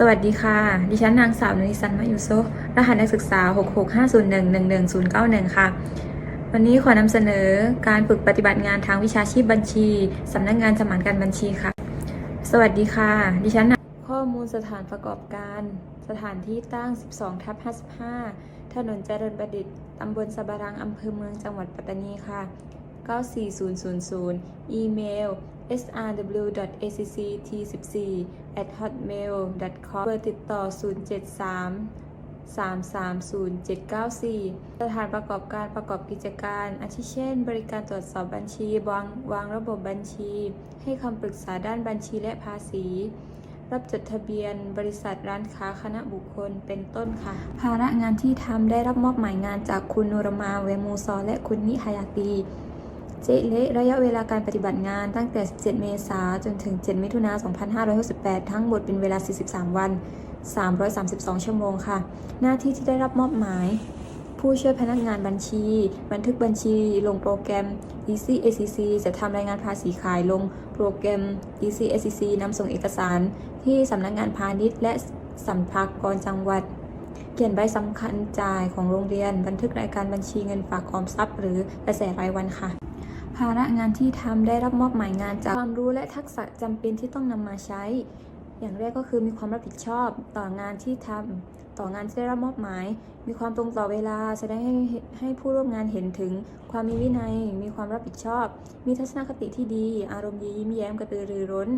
สวัสดีค่ะ ดิฉันนางสาวนนิสันมายุโซรหัสนักศึกษา 66501111091 ค่ะ วันนี้ขอนำเสนอการฝึกปฏิบัติงานทางวิชาชีพบัญชีสำนักงานสมานการบัญชีค่ะ สวัสดีค่ะ ดิฉันข้อมูลสถานประกอบการ สถานที่ตั้ง 12ทับ55 ถนนเจริญประดิษฐ์ตำบลสะบารังอำเภอเมืองจังหวัดปัตตานีค่ะ 94000 อีเมล srw.acct14 at hotmail.com เบอร์ติดต่อ 073 330 794 สถานประกอบการประกอบกิจการ อาทิเช่น บริการตรวจสอบบัญชีวางวางระบบบัญชี ให้คำปรึกษาด้านบัญชีและภาษี รับจดทะเบียน บริษัทร้านค้าคณะบุคคลเป็นต้นค่ะ ภาระงานที่ทำได้รับมอบหมายงานจากคุณนูรมาเวมูซอและคุณนิฮายาตี เจเละระยะเวลาการปฏิบัติงานตั้งแต่ 17 เมษายนจนถึง 7 มิถุนา2568 ทั้งหมดเป็นเวลา 43 วัน 332 ชั่วโมงค่ะ หน้าที่ที่ได้รับมอบหมาย ผู้ช่วยพนักงานบัญชี บันทึกบัญชี ลงโปรแกรม Easy ACC จะทำรายงานภาษีขายลงโปรแกรม Easy ACC นำส่งเอกสาร ที่สำนักงานพาณิชย์ และสัมภากรจังหวัดเขียนใบสำคัญจ่ายของโรงเรียน บันทึกรายการบัญชีเงินฝากออมทรัพย์ หรือกระแสรายวันค่ะ ภาระงานที่ทำได้รับมอบหมายงานจากความรู้และทักษะจำเป็นที่ต้องนำมาใช้ อย่างแรกก็คือมีความรับผิดชอบต่องานที่ทำต่องานที่ได้รับมอบหมาย มีความตรงต่อเวลาแสดงให้ให้ผู้ร่วมงานเห็นถึง ความมีวินัย มีความรับผิดชอบ มีทัศนคติที่ดี อารมณ์ดียิ้มแย้มกระตือรือร้น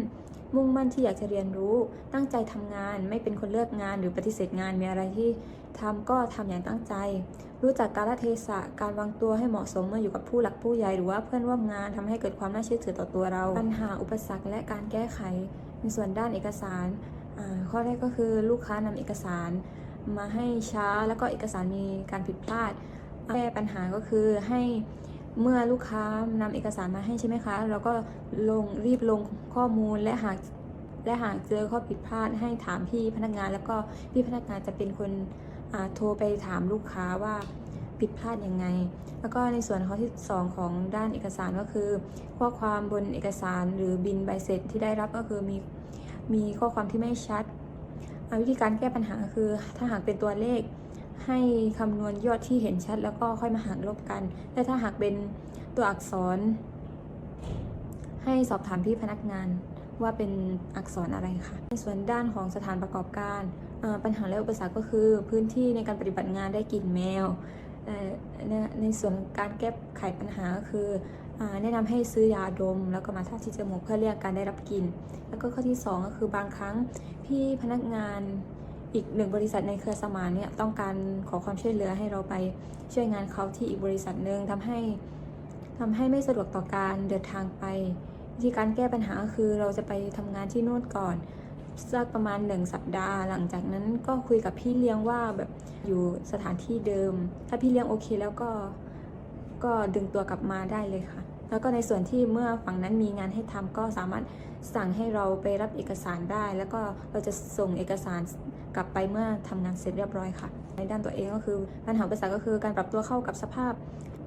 มุ่งมั่นที่อยากจะเรียนรู้ ตั้งใจทำงาน ไม่เป็นคนเลือกงานหรือปฏิเสธงาน มีอะไรที่ทำก็ทำอย่างตั้งใจ รู้จักกาลเทศะ การวางตัวให้เหมาะสมเมื่ออยู่กับผู้หลักผู้ใหญ่หรือว่าเพื่อนร่วมงานทำให้เกิดความน่าเชื่อถือต่อตัวเรา ปัญหาอุปสรรคและการแก้ไข ในส่วนด้านเอกสาร ข้อแรกก็คือลูกค้านำเอกสาร มาให้ช้าแล้วก็เอกสารมีการผิดพลาด แก้ปัญหาก็คือให้ เมื่อลูกค้านำเอกสารมาให้ใช่ไหมคะ เราก็ลงรีบลงข้อมูลและหากและหากเจอข้อผิดพลาดให้ถามพี่พนักงาน แล้วก็พี่พนักงานจะเป็นคนโทรไปถามลูกค้าว่าผิดพลาดยังไง แล้วก็ในส่วนข้อที่ 2 ของด้านเอกสารก็คือ ข้อความบนเอกสารหรือบินใบเสร็จที่ได้รับก็คือมีมีข้อความที่ไม่ชัดวิธีการแก้ปัญหาก็คือ ถ้าหากเป็นตัวเลข ให้คำนวณยอดที่เห็นชัด แล้วก็ค่อยมาหักลบกันและถ้าหากเป็นตัวอักษร ให้สอบถามพี่พนักงานว่าเป็นอักษรอะไรค่ะ ในส่วนด้านของสถานประกอบการ ปัญหาและอุปสรรคก็คือ พื้นที่ในการปฏิบัติงานได้กลิ่นแมว ในส่วนการแก้ไขปัญหาก็คืออแนะนำให้ซื้อยาดม แล้วก็มาทาที่จมูกเพื่อเลี่ยงการได้รับกลิ่น แล้วก็ข้อที่ 2 ก็คือบางครั้งพี่พนักงาน อีกหนึ่งบริษัทในเครือสมานเนี่ยต้องการขอความช่วยเหลือให้เราไปช่วยงานเขาที่อีกบริษัทหนึ่งทำให้ทำให้ไม่สะดวกต่อการเดินทางไปวิธีการแก้ปัญหาก็คือเราจะไปทำงานที่โน่นก่อนสักประมาณหนึ่งสัปดาห์ หลังจากนั้นก็คุยกับพี่เลี้ยงว่าแบบอยู่สถานที่เดิม ถ้าพี่เลี้ยงโอเคแล้วก็ก็ดึงตัวกลับมาได้เลยค่ะ แล้วก็ในส่วนที่เมื่อฝั่งนั้นมีงานให้ทำก็สามารถ สั่งให้เราไปรับเอกสารได้ แล้วก็เราจะส่งเอกสารกลับไปเมื่อทำงานเสร็จเรียบร้อยค่ะ ในด้านตัวเองก็คือปัญหาอุปสรรคก็คือการปรับตัวเข้ากับสภาพ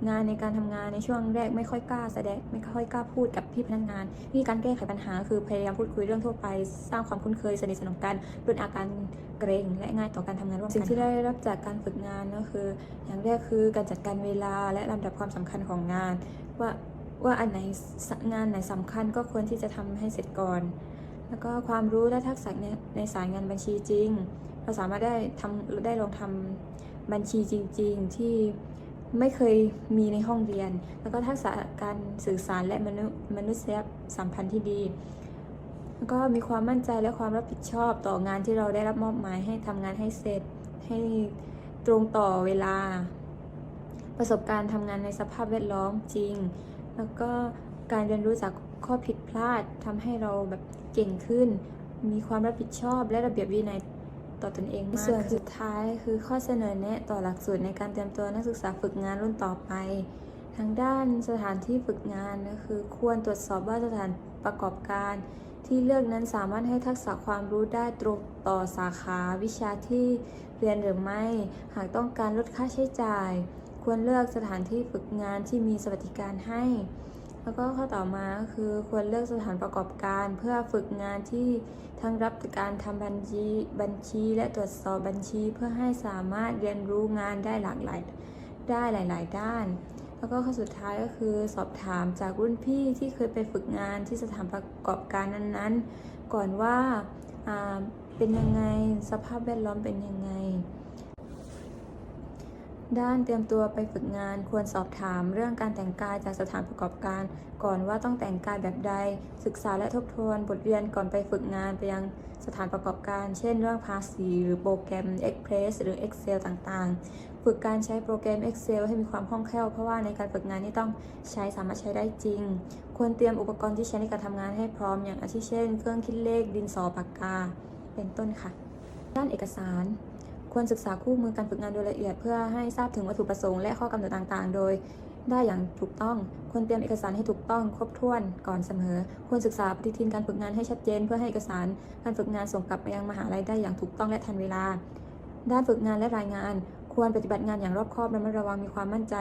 งานในการทำงานในช่วงแรกไม่ค่อยกล้าแสดงไม่ค่อยกล้าพูดกับพี่พนักงานวิธีการแก้ไขปัญหาคือพยายามพูดคุยเรื่องทั่วไป สร้างความคุ้นเคยสนิทสนมกันลดอาการเกรงและง่ายต่อการทำงานร่วมกันสิ่งที่ได้รับจากการฝึกงานก็คือ อย่างแรกคือการจัดการเวลาและลำดับความสำคัญของงาน ว่า ว่าอันไหนงานไหนสำคัญก็ควรที่จะทำให้เสร็จก่อน แล้วก็ความรู้และทักษะในในสายงานบัญชีจริง เราสามารถได้ทำได้ลองทำบัญชีจริง ๆ ที่ไม่เคยมีในห้องเรียน แล้วก็ทักษะการสื่อสารและมนุมนุษยสัมพันธ์ที่ดี แล้วก็มีความมั่นใจและความรับผิดชอบต่องานที่เราได้รับมอบหมายให้ทำงานให้เสร็จ ให้ตรงต่อเวลา ประสบการณ์ทำงานในสภาพแวดล้อมจริง แล้วก็การเรียนรู้จากข้อผิดพลาดทำให้เราแบบเก่งขึ้น มีความรับผิดชอบและระเบียบวินัยต่อตนเองมากส่วนสุดท้ายคือข้อเสนอแนะต่อหลักสูตรในการเตรียมตัวนักศึกษาฝึกงานรุ่นต่อไป ทางด้านสถานที่ฝึกงานก็คือควรตรวจสอบว่าสถานประกอบการ ที่เลือกนั้นสามารถให้ทักษะความรู้ได้ตรงต่อสาขาวิชาที่เรียนหรือไม่ หากต้องการลดค่าใช้จ่าย ควรเลือกสถานที่ฝึกงานที่มีสวัสดิการให้ แล้วก็ข้อต่อมาก็คือควรเลือกสถานประกอบการเพื่อฝึกงานที่ทั้งรับการทำบัญชีบัญชี และตรวจสอบบัญชีเพื่อให้สามารถเรียนรู้งานได้หลากหลายได้หลาย ๆ ด้าน แล้วก็ข้อสุดท้ายก็คือสอบถามจากรุ่นพี่ที่เคยไปฝึกงานที่สถานประกอบการนั้น ๆ ก่อนว่าอ่าเป็นยังไงสภาพแวดล้อมเป็นยังไง ด้านเตรียมตัวไปฝึกงานควรสอบถามเรื่องการแต่งกายจากสถานประกอบการ ก่อนว่าต้องแต่งกายแบบใด ศึกษาและทบทวนบทเรียนก่อนไปฝึกงานไปยังสถานประกอบการ เช่น เรื่องภาษี หรือโปรแกรม Express หรือ Excel ต่างๆ ฝึกการใช้โปรแกรม Excel ให้มีความคล่องแคล่ว เพราะว่าในการฝึกงานนี่ต้องใช้สามารถใช้ได้จริง ควรเตรียมอุปกรณ์ที่ใช้ในการทำงานให้พร้อมอย่างอาทิเช่น เครื่องคิดเลขดินสอปากกา เป็นต้นค่ะ ด้านเอกสาร ควรศึกษาคู่มือการฝึกงานโดยละเอียด เพื่อให้ทราบถึงวัตถุประสงค์และข้อกำหนดต่างๆ โดยได้อย่างถูกต้อง ควรเตรียมเอกสารให้ถูกต้องครบถ้วนก่อนเสมอ ควรศึกษาปฏิทินการฝึกงานให้ชัดเจน เพื่อให้เอกสารการฝึกงานส่งกลับไปยังมหาลัยได้อย่างถูกต้องและทันเวลา ด้านฝึกงานและรายงาน ควรปฏิบัติงานอย่างรอบคอบระมัดระวังมีความมั่นใจ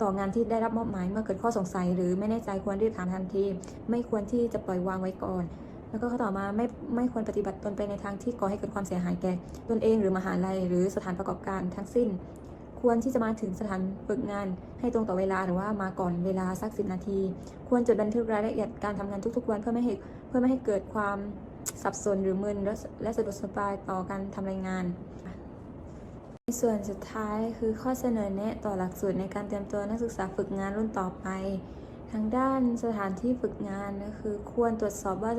ต่องานที่ได้รับมอบหมายเมื่อเกิดข้อสงสัย หรือไม่แน่ใจควรรีบถามทันที ไม่ควรที่จะปล่อยวางไว้ก่อน แล้วก็ข้อต่อมาไม่ไม่ควรปฏิบัติตนไปในทางที่ก่อให้เกิดความเสียหายแก่ตนเองหรือมหาลัยหรือสถานประกอบการทั้งสิ้น ควรที่จะมาถึงสถานฝึกงานให้ตรงต่อเวลาหรือว่ามาก่อนเวลาสักสิบนาที ควรจดบันทึกรายละเอียดการทำงานทุกๆวันเพื่อไม่ให้เพื่อไม่ให้เกิดความสับสนหรือมึนและสะดุดสบายต่อการทำรายงานในส่วนสุดท้ายคือข้อเสนอแนะต่อหลักสูตรในการเตรียมตัวนักศึกษาฝึกงานรุ่นต่อไป ทางด้านสถานที่ฝึกงานก็คือควรตรวจสอบว่า